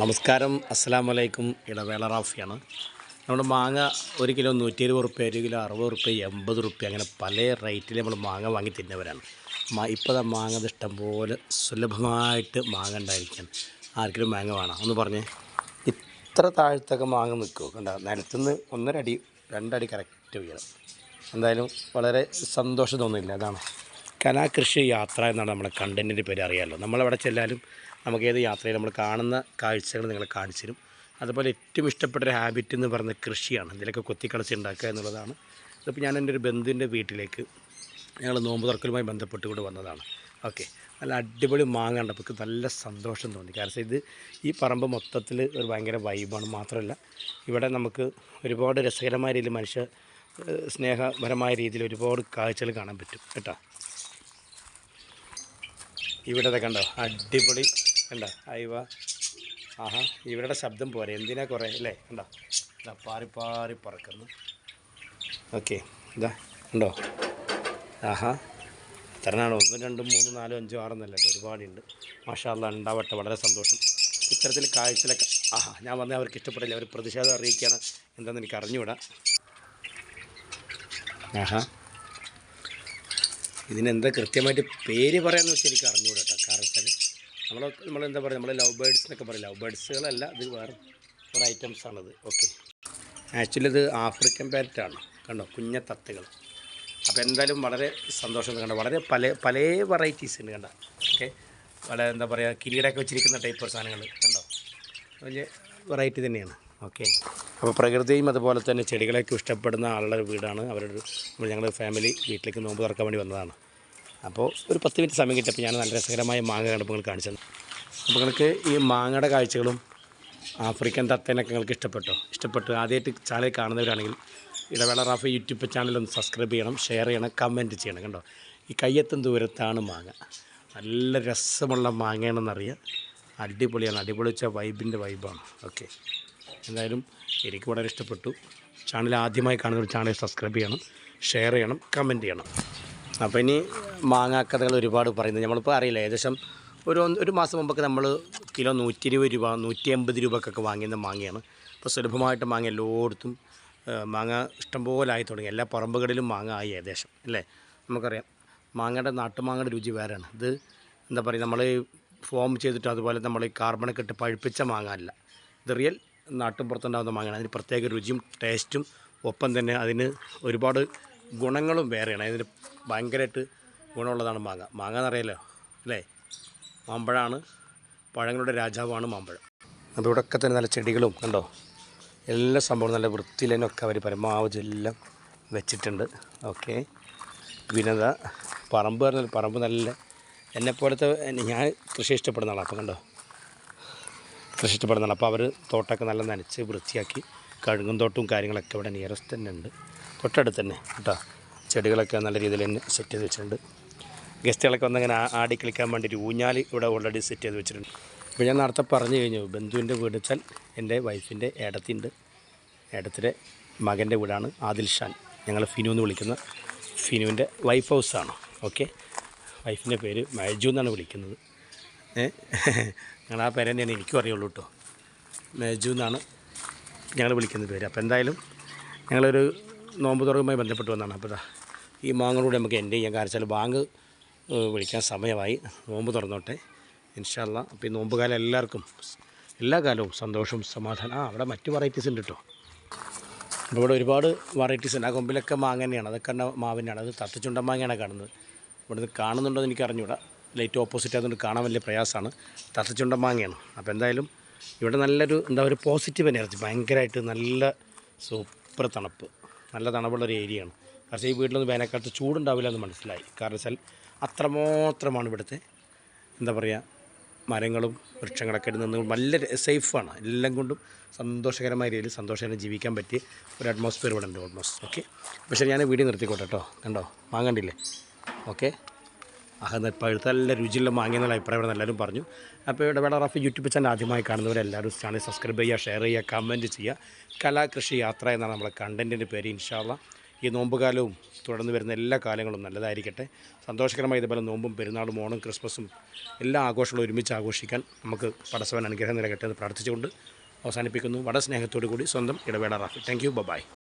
നമസ്കാരം. അസ്സാം വലൈക്കും ഇടവേള റാഫിയാണ്. നമ്മുടെ മാങ്ങ ഒരു കിലോ നൂറ്റി ഇരുപത് റുപ്യ ഒരു കിലോ അറുപത് റുപ്യ എൺപത് റുപ്യ അങ്ങനെ പല റേറ്റിൽ നമ്മൾ മാങ്ങ വാങ്ങി തിന്നവരാണ്. മാ ഇപ്പോൾ മാങ്ങ ഇഷ്ടംപോലെ സുലഭമായിട്ട് മാങ്ങ ഉണ്ടായിരിക്കുകയാണ് ആർക്കെങ്കിലും മാങ്ങ വേണം? ഒന്ന് പറഞ്ഞേ. ഇത്ര താഴത്തൊക്കെ മാങ്ങ നിൽക്കുമോ കണ്ട? നിലത്തുനിന്ന് ഒന്നരടി രണ്ടടി കറക്റ്റ് വീഴണം എന്തായാലും വളരെ സന്തോഷം തോന്നുന്നില്ല അതാണ്. കലാകൃഷി യാത്ര എന്നാണ് നമ്മുടെ കണ്ടന്റിന്റെ പേര് അറിയാമല്ലോ നമ്മളവിടെ ചെല്ലാലും നമുക്ക് ഏത് യാത്രയിൽ നമ്മൾ കാണുന്ന കാഴ്ചകൾ നിങ്ങളെ കാണിച്ചു തരും. അതുപോലെ ഏറ്റവും ഇഷ്ടപ്പെട്ട ഒരു ഹാബിറ്റ് എന്ന് പറയുന്നത് കൃഷിയാണ്. ഇതിലൊക്കെ കൊത്തിക്കളച്ച് ഉണ്ടാക്കുക എന്നുള്ളതാണ്. ഇതിപ്പോൾ ഞാൻ എന്റെ ഒരു ബന്ധുവിന്റെ വീട്ടിലേക്ക് ഞങ്ങൾ നോമ്പ് തുറക്കലുമായി ബന്ധപ്പെട്ട് കൂടെ വന്നതാണ്. ഓക്കെ. നല്ല അടിപൊളി മാങ്ങ കണ്ടപ്പോൾ നല്ല സന്തോഷം തോന്നി. കാരണം ഇത് ഈ പറമ്പ് മൊത്തത്തിൽ ഒരു ഭയങ്കര വൈബാണ് മാത്രമല്ല ഇവിടെ നമുക്ക് ഒരുപാട് രസകരമായ രീതിയിൽ മനുഷ്യ സ്നേഹപരമായ രീതിയിൽ ഒരുപാട് കാഴ്ചകൾ കാണാൻ പറ്റും. കേട്ടോ? ഇവിടെ കണ്ടോ? അടിപൊളി. കണ്ടോ? അയവ. ആഹാ ഇവരുടെ ശബ്ദം പോരെ. എന്തിനാ കുറേ അല്ലേ? കണ്ടോ? ഇതാ പാറി പാറി പറക്കുന്നു. ഓക്കെ ഇതാ ഉണ്ടോ ആഹാ. ഇത്രനാണ് ഒന്നും രണ്ടും മൂന്നും നാലും അഞ്ചും ആറെന്നല്ല കേട്ടോ ഒരുപാടുണ്ട്. മാഷാല്ല ഉണ്ടാവട്ടെ വളരെ സന്തോഷം. ഇത്തരത്തിൽ കാഴ്ചയിലൊക്കെ ആഹാ ഞാൻ വന്നേ അവർക്ക് ഇഷ്ടപ്പെടില്ല. അവർ പ്രതിഷേധം അറിയിക്കുകയാണ്. എന്താണെന്ന് എനിക്ക് അറിഞ്ഞുകൂടാ. ആഹാ. ഇതിനെന്താ കൃത്യമായിട്ട് പേര് പറയാമെന്ന് വെച്ചാൽ എനിക്ക് അറിഞ്ഞുകൂടാ കേട്ടോ കാരണം വെച്ചാൽ നമ്മൾ നമ്മളെന്താ പറയുക നമ്മൾ ലവ് ബേഡ്സ് എന്നൊക്കെ പറയും. ലവ് ബേഡ്സുകളല്ല ഇത് വേറെ ഒരു ഐറ്റംസ് ആണത് ഓക്കെ. ആക്ച്വലി ഇത് ആഫ്രിക്കൻ പാരറ്റാണ് കണ്ടോ? കുഞ്ഞ തത്തുകൾ. അപ്പോൾ എന്തായാലും വളരെ സന്തോഷം കണ്ടോ? വളരെ പല പല വെറൈറ്റീസ് ഉണ്ട് കണ്ടോ? ഓക്കെ. വളരെ എന്താ പറയുക കിരീടമൊക്കെ വെച്ചിരിക്കുന്ന ടൈപ്പ് സാധനങ്ങൾ കണ്ടോ? വലിയ വെറൈറ്റി തന്നെയാണ്. ഓക്കെ. അപ്പോൾ പ്രകൃതിയും അതുപോലെ തന്നെ ചെടികളെയൊക്കെ ഇഷ്ടപ്പെടുന്ന ആളുടെ വീടാണ്. അവരുടെ ഞങ്ങളുടെ ഫാമിലി വീട്ടിലേക്ക് നോമ്പ് തുറക്കാൻ വേണ്ടി വന്നതാണ്. അപ്പോൾ ഒരു പത്ത് മിനിറ്റ് സമയം കിട്ടിയപ്പോൾ ഞാൻ നല്ല രസകരമായ മാങ്ങ കണ്ടപ്പോൾ കാണിച്ചു അപ്പോൾ നിങ്ങൾക്ക് ഈ മാങ്ങയുടെ കാഴ്ചകളും ആഫ്രിക്കൻ തത്തേനൊക്കെ നിങ്ങൾക്ക് ഇഷ്ടപ്പെട്ടോ? ഇഷ്ടപ്പെട്ടു ആദ്യമായിട്ട് ചാനൽ കാണുന്നവരാണെങ്കിൽ ഇടവേള റാഫ് യൂട്യൂബ് ചാനൽ ഒന്ന് സബ്സ്ക്രൈബ് ചെയ്യണം ഷെയർ ചെയ്യണം കമന്റ് ചെയ്യണം കണ്ടോ? ഈ കയ്യെത്തും ദൂരത്താണ് മാങ്ങ. നല്ല രസമുള്ള മാങ്ങയാണെന്നറിയാം. അടിപൊളിയാണ്. അടിപൊളി വെച്ചാൽ വൈബിന്റെ വൈബാണ് ഓക്കെ എന്തായാലും എനിക്ക് വളരെ ഇഷ്ടപ്പെട്ടു. ചാനൽ ആദ്യമായി കാണുന്ന ഒരു ചാനൽ സബ്സ്ക്രൈബ് ചെയ്യണം ഷെയർ ചെയ്യണം കമന്റ് ചെയ്യണം. അപ്പോൾ ഇനി മാങ്ങാക്കഥകൾ ഒരുപാട് പറയുന്നത് നമ്മളിപ്പോൾ അറിയില്ല ഏകദേശം ഒരു ഒരു മാസം മുമ്പൊക്കെ നമ്മൾ കിലോ നൂറ്റി ഇരുപത് രൂപ നൂറ്റി അമ്പത് രൂപക്കൊക്കെ വാങ്ങിയെന്ന് മാങ്ങയാണ്. അപ്പോൾ സുലഭമായിട്ട് മാങ്ങ എല്ലായിടത്തും മാങ്ങ ഇഷ്ടംപോലെ ആയി തുടങ്ങി. എല്ലാ പറമ്പുകളിലും മാങ്ങ ആയി ഏകദേശം അല്ലേ? നമുക്കറിയാം. മാങ്ങയുടെ നാട്ടുമാങ്ങയുടെ രുചി വേറെയാണ്. ഇത് എന്താ പറയുക നമ്മൾ ഫോം ചെയ്തിട്ട് അതുപോലെ നമ്മൾ ഈ കാർബണൊക്കെ ഇട്ട് പഴുപ്പിച്ച മാങ്ങ അല്ല. ഇത് റിയൽ നാട്ടുമ്പുറത്തുണ്ടാകുന്ന മാങ്ങയാണ്. അതിന് പ്രത്യേക രുചിയും ടേസ്റ്റും ഒപ്പം തന്നെ അതിന് ഒരുപാട് ഗുണങ്ങളും വേറെയാണ്. അതിന് ഭയങ്കരമായിട്ട് ഗുണമുള്ളതാണ് മാങ്ങ. മാങ്ങ എന്നറിയാലോ അല്ലേ? മാമ്പഴമാണ് പഴങ്ങളുടെ രാജാവാണ് മാമ്പഴം. അതോടൊക്കെ തന്നെ നല്ല ചെടികളും കണ്ടോ? എല്ലാ സംഭവവും നല്ല വൃത്തിയിൽ തന്നെയൊക്കെ അവർ പരമാവധി എല്ലാം വെച്ചിട്ടുണ്ട്. ഓക്കെ. വിനത പറമ്പ് പറഞ്ഞാൽ പറമ്പ് നല്ല എന്നെപ്പോലത്തെ ഞാൻ കൃഷി ഇഷ്ടപ്പെടുന്ന ആളാണ്. അപ്പോൾ കണ്ടോ? കൃഷി ഇഷ്ടപ്പെടുന്നതാണ് അപ്പോൾ അവർ തോട്ടമൊക്കെ നല്ല നനച്ച് വൃത്തിയാക്കി കഴുകും തോട്ടവും കാര്യങ്ങളൊക്കെ ഇവിടെ നിയറസ്റ്റ് തന്നെ ഉണ്ട്. തൊട്ടടുത്ത് തന്നെ കേട്ടോ. ചെടികളൊക്കെ നല്ല രീതിയിൽ തന്നെ സെറ്റ് ചെയ്ത് വെച്ചിട്ടുണ്ട്. ഗസ്റ്റുകളൊക്കെ വന്നങ്ങനെ ആടി കളിക്കാൻ വേണ്ടി ഒരു ഊഞ്ഞാൽ ഇവിടെ ഓൾറെഡി സെറ്റ് ചെയ്ത് വെച്ചിട്ടുണ്ട്. ഇപ്പോൾ ഞാൻ നേരത്തെ പറഞ്ഞു കഴിഞ്ഞു ബന്ധുവിന്റെ വീട് വെച്ചാൽ എന്റെ വൈഫിന്റെ ഏടത്തിന്റെ ഏടത്തിന്റെ മകന്റെ വീടാണ് ആദിൽ ഷാൻ ഞങ്ങൾ ഫിനു എന്ന് വിളിക്കുന്ന ഫിനുവിന്റെ വൈഫ് ഹൗസാണ് ഓക്കെ വൈഫിന്റെ പേര് മൈജു എന്നാണ് വിളിക്കുന്നത്. ഞങ്ങൾ ആ പേര് തന്നെയാണ് എനിക്കും അറിയുള്ളൂ കേട്ടോ മേജു എന്നാണ് ഞങ്ങൾ വിളിക്കുന്ന പേര്. അപ്പോൾ എന്തായാലും ഞങ്ങളൊരു നോമ്പ് തുറവുമായി ബന്ധപ്പെട്ട് വന്നതാണ് അപ്പോൾ ഈ മാങ്ങോടുകൂടി നമുക്ക് എന്റെ ചെയ്യാൻ കാരണം ബാങ്ക് വിളിക്കാൻ സമയമായി. നോമ്പ് തുറന്നോട്ടെ. ഇൻഷാല്ല അപ്പോൾ ഈ നോമ്പ് കാലം എല്ലാവർക്കും എല്ലാ കാലവും സന്തോഷവും സമാധാനം. ആ അവിടെ മറ്റു വെറൈറ്റീസ് ഉണ്ട് കേട്ടോ അപ്പോൾ ഇവിടെ ഒരുപാട് വെറൈറ്റീസ് ഉണ്ട്. ആ കൊമ്പിലൊക്കെ മാങ്ങ തന്നെയാണ്. അതൊക്കെ മാവിനാണ് അത് തത്തച്ചുണ്ട മാങ്ങയാണ് കാണുന്നത്. ഇവിടുന്ന് കാണുന്നുണ്ടോ എന്ന് എനിക്ക് അറിഞ്ഞൂടാ ലൈറ്റ് ഓപ്പോസിറ്റ് ആയതുകൊണ്ട് കാണാൻ വലിയ പ്രയാസമാണ്. തത്തച്ചുണ്ട മാങ്ങയാണ്. അപ്പോൾ എന്തായാലും ഇവിടെ നല്ലൊരു എന്താ ഒരു പോസിറ്റീവ് എനർജി ഭയങ്കരമായിട്ട് നല്ല സൂപ്പർ തണുപ്പ്. നല്ല തണുപ്പുള്ള ഒരു ഏരിയയാണ് പക്ഷേ ഈ വീട്ടിലൊന്നും വേനൽക്കാലത്ത് ചൂടുണ്ടാവില്ല എന്ന് മനസ്സിലായി. കാരണം വെച്ചാൽ അത്രമാത്രമാണ് ഇവിടുത്തെ എന്താ പറയുക മരങ്ങളും വൃക്ഷങ്ങളൊക്കെ നിന്ന് നല്ല സേഫാണ് എല്ലാം കൊണ്ടും സന്തോഷകരമായ രീതിയിൽ സന്തോഷകരം ജീവിക്കാൻ പറ്റിയ ഒരു അറ്റ്മോസ്ഫിയർ ഇവിടെ ഉണ്ട് ഓൾമോസ്റ്റ് ഓക്കെ പക്ഷേ ഞാൻ വീഡിയോ നിർത്തിക്കോട്ടെ കേട്ടോ. കണ്ടോ? മാങ്ങണ്ടില്ലേ ഓക്കെ ആഹ് പഴുത്ത നല്ല രുചിയുള്ള മാങ്ങ എന്നുള്ള അഭിപ്രായം ഇവിടെ എല്ലാവരും പറഞ്ഞു. അപ്പോൾ ഇവിടെ വേറെ റഫ് യൂട്യൂബ് ചാനൽ ആദ്യമായി കാണുന്നവരെല്ലാവരും ചാനൽ സബ്സ്ക്രൈബ് ചെയ്യുക ഷെയർ ചെയ്യുക കമന്റ് ചെയ്യുക. കലാകൃഷി യാത്ര എന്നാണ് നമ്മുടെ കണ്ടന്റിന്റെ പേര് ഇൻഷാള്ള ഈ നോമ്പ് കാലവും തുടർന്ന് വരുന്ന എല്ലാ കാലങ്ങളും നല്ലതായിരിക്കട്ടെ. സന്തോഷകരമായി ഇതുപോലെ നോമ്പും പെരുന്നാളും ഓണം ക്രിസ്മസും എല്ലാ ആഘോഷങ്ങളും ഒരുമിച്ച് ആഘോഷിക്കാൻ നമുക്ക് പടസവൻ അനുഗ്രഹം നൽകട്ടെ എന്ന് പ്രാർത്ഥിച്ചുകൊണ്ട് അവസാനിപ്പിക്കുന്നു. വളരെ സ്നേഹത്തോടു കൂടി സ്വന്തം ഇടവേള റാഫി. Thank you by